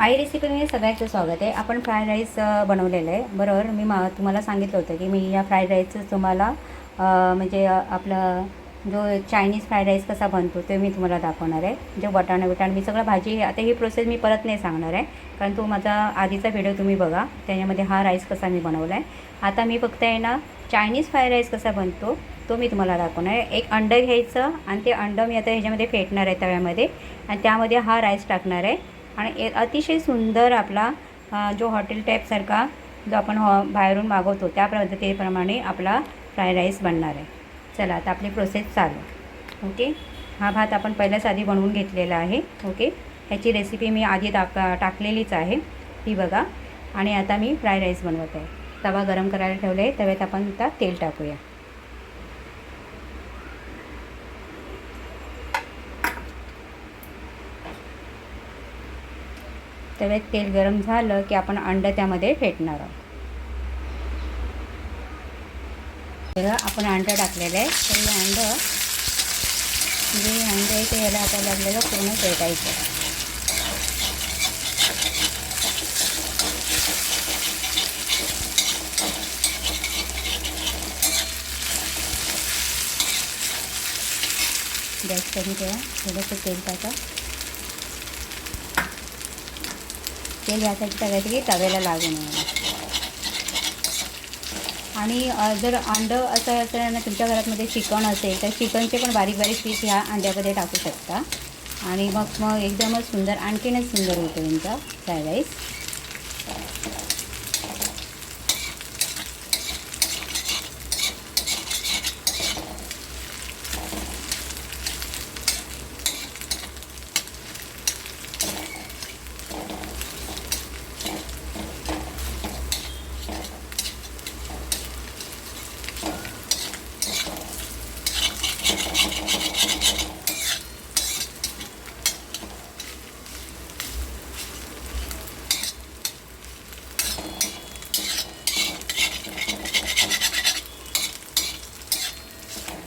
आई रेसिपीमध्ये सगळ्याचं स्वागत आहे. आपण फ्राईड राईस बनवलेलं आहे. बरोबर? मी मा तुम्हाला सांगितलं होतं की मी या फ्राईड राईसचं तुम्हाला म्हणजे आपलं जो चायनीज फ्राईड राईस कसा बनतो ते मी तुम्हाला दाखवणार आहे. जो वटाणा बिटाणा मी सगळं भाजी आता ही प्रोसेस मी परत नाही सांगणार आहे. कारण तो माझा आधीचा व्हिडिओ तुम्ही बघा. त्याच्यामध्ये हा राईस कसा मी बनवला आहे. आता मी फक्त आहे ना चायनीज फ्राईड राईस कसा बनतो तो मी तुम्हाला दाखवणार आहे. एक अंडं घ्यायचं आणि ते अंडं मी आता ह्याच्यामध्ये फेटणार आहे तव्यामध्ये. आणि त्यामध्ये हा राईस टाकणार आहे. आणि ए- अतिशय सुंदर आपला जो हॉटेल टाईपसारखा जो आपण हॉ बाहेरून मागवतो त्या पद्धतीप्रमाणे आपला फ्राय राईस बनणार आहे. चला आता आपली प्रोसेस चालू. ओके हा भात आपण पहिल्याच आधी बनवून घेतलेला आहे. ओके ह्याची रेसिपी मी आधी टाक टाकलेलीच आहे. ती बघा. आणि आता मी फ्राय राईस बनवत आहे. तवा गरम करायला ठेवले आहे. तव्यात आपण आता तेल टाकूया. तव्यात तेल गरम झालं की आपण अंडं त्यामध्ये फेटणार आहोत. आपण अंडं टाकलेलं आहे. तर हे अंडं जे अंडं आहे ते याला आता लागलेलं पूर्ण फेटायचं. गॅस कमी ठेवा. थोडंसं तेल टाका. तेल यासाठी टाकायचं की तव्याला लागू नये आणि जर अंडं असं असेल ना तुमच्या घरातमध्ये चिकन असेल तर चिकनचे पण बारीक बारीक पीस ह्या अंड्यामध्ये टाकू शकता. आणि मग मग एकदमच सुंदर आणखीनच सुंदर होतो तुमचा फ्राय राईस.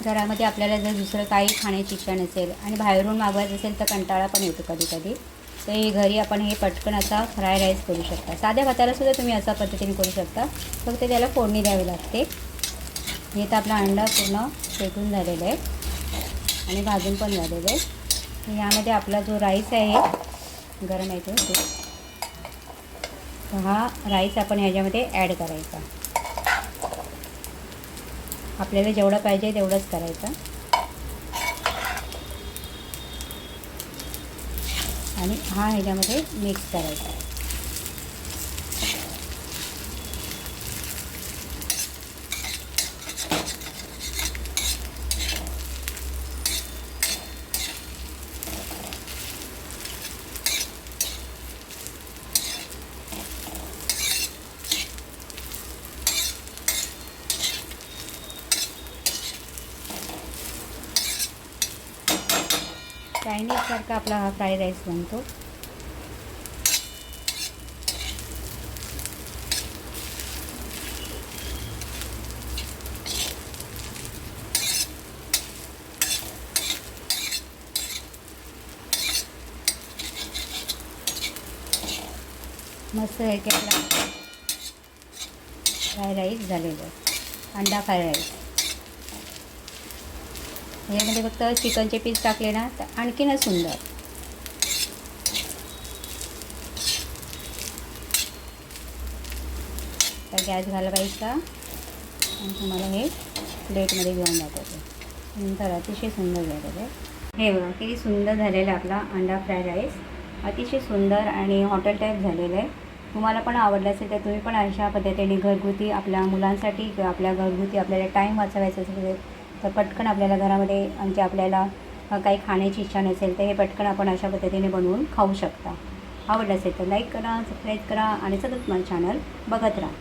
घरामध्ये आपल्याला जर दुसरं काही खाण्याची इच्छा नसेल आणि बाहेरून मागवायचं असेल तर कंटाळा पण येतो कधी कधी तर हे घरी आपण हे पटकन असा फ्राय राईस करू शकता. साध्या भाताला सुद्धा तुम्ही अशा पद्धतीने करू शकता. फक्त त्याला फोडणी द्यावी लागते. हे तर आपला अंडा पूर्ण फेटून झालेला आहे. आणि भाजून पण झालेलं आहे. यामध्ये आपला जो राईस आहे गरम आहे तो हा राईस आपण ह्याच्यामध्ये ॲड करायचा. आपल्याला जेवढं पाहिजे तेवढंच करायचं. आणि हा ह्याच्यामध्ये मिक्स करायचा. चायनीजसारखा आपला हा फ्राईड राईस बनतो. मस्त आहे की आपला फ्राय राईस झालेलं अंडा फ्राय राईस. ह्यामध्ये फक्त चिकनचे पीस टाकले ना तर आणखीनच सुंदर. तर गॅस घालवायचा. आणि तुम्हाला हे प्लेटमध्ये घेऊन दाखवते. नंतर अतिशय सुंदर झालेलं. आहे हे बघा किती सुंदर झालेलं आहे आपला अंडा फ्राईड राईस. अतिशय सुंदर आणि हॉटेल टाईप झालेलं आहे. तुम्हाला पण आवडलं असेल तर तुम्ही पण अशा पद्धतीने घरगुती आपल्या मुलांसाठी किंवा आपल्या घरगुती आपल्याला टाईम वाचवायचा असेल तर पटकन आपल्याला घरामध्ये म्हणजे आपल्याला काही खाण्याची इच्छा नसेल तर हे पटकन आपण अशा पद्धतीने बनवून खाऊ शकता. आवडलं असेल तर लाईक करा सबस्क्राईब करा आणि सतत माझं चॅनल बघत राहा.